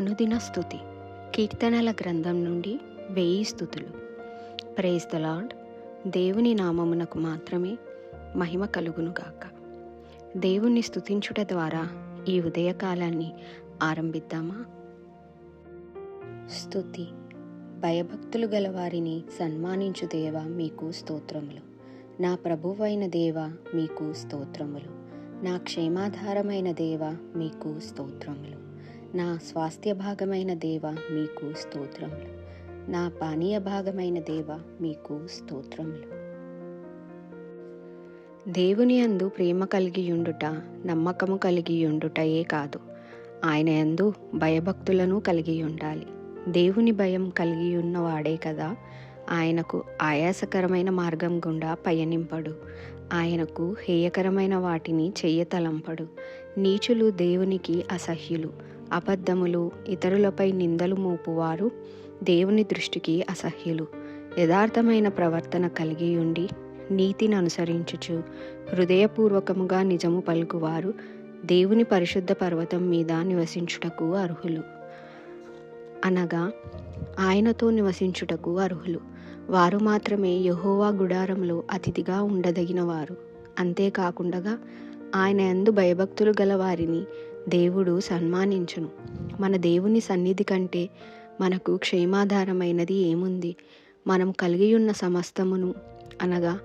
అనుదిన స్థుతి. కీర్తనల గ్రంథం నుండి వెయ్యి స్థుతులు. ప్రేజ్ ద లార్డ్ దేవుని నామమునకు మాత్రమే మహిమ కలుగునుగాక దేవుణ్ణి స్థుతించుట ద్వారా ఈ ఉదయకాలాన్ని ఆరంభిద్దామా? స్థుతి భయభక్తులు గల వారిని సన్మానించు దేవ మీకు స్తోత్రములు. నా ప్రభువైన దేవ మీకు స్తోత్రములు. నా క్షేమాధారమైన దేవ మీకు స్తోత్రములు. నా స్వాస్థ్య భాగమైన దేవ మీకు స్తోత్రములు. నా పానీయ భాగమైన దేవ మీకు స్తోత్రములు. దేవుని యందు ప్రేమ కలిగి ఉండుట నమ్మకము కలిగి ఉండుటయే కాదు. ఆయన యందు భయభక్తులను కలిగి ఉండాలి దేవుని భయం కలిగి ఉన్నవాడే కదా ఆయనకు ఆయాసకరమైన మార్గం గుండా పయనింపడు. ఆయనకు హేయకరమైన వాటిని చెయ్యతలంపడు. నీచులు దేవునికి అసహ్యులు అబద్ధములు ఇతరులపై నిందలు మోపువారు దేవుని దృష్టికి అసహ్యులు. యథార్థమైన ప్రవర్తన కలిగి ఉండి నీతిని అనుసరించుచు హృదయపూర్వకముగా నిజము పలుకువారు దేవుని పరిశుద్ధ పర్వతం మీద నివసించుటకు అర్హులు. అనగా ఆయనతో నివసించుటకు అర్హులు. వారు మాత్రమే యహోవా గుడారంలో అతిథిగా ఉండదగిన వారు అంతేకాకుండా ఆయన ఎందు భయభక్తులు గల వారిని దేవుడు సన్మానించును. మన దేవుని సన్నిధి కంటే మనకు క్షేమాధారమైనది ఏముంది? మనం కలిగి ఉన్న సమస్తమును అనగా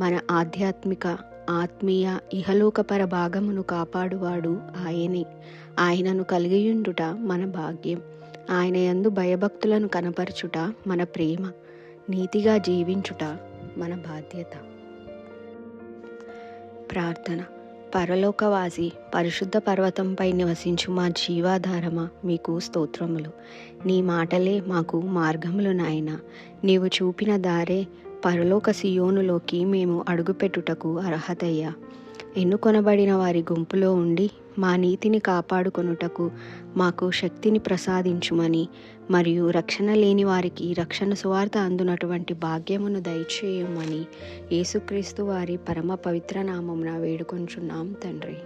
మన ఆధ్యాత్మిక ఆత్మీయ ఇహలోకపర భాగమును కాపాడువాడు ఆయనే. ఆయనను కలిగియుండుట మన భాగ్యం. ఆయన యందు భయభక్తులను కనపరచుట మన ప్రేమ. నీతిగా జీవించుట మన బాధ్యత. ప్రార్థన. పరలోకవాసి పరిశుద్ధ పర్వతంపై నివసించు మా జీవాధారమ మీకు స్తోత్రములు. నీ మాటలే మాకు మార్గములు నాయన. నీవు చూపిన దారే పరలోక సియోనులోకి మేము అడుగుపెట్టుటకు అర్హతయ్యా. ఎన్నుకొనబడిన వారి గుంపులో ఉండి మా నీతిని కాపాడుకొనుటకు మాకు శక్తిని ప్రసాదించుమని మరియు రక్షణ లేని వారికి రక్షణ సువార్త అందునటువంటి భాగ్యమును దయచేయమని యేసుక్రీస్తు వారి పరమ పవిత్ర నామమున వేడుకొంచున్నాం తండ్రి.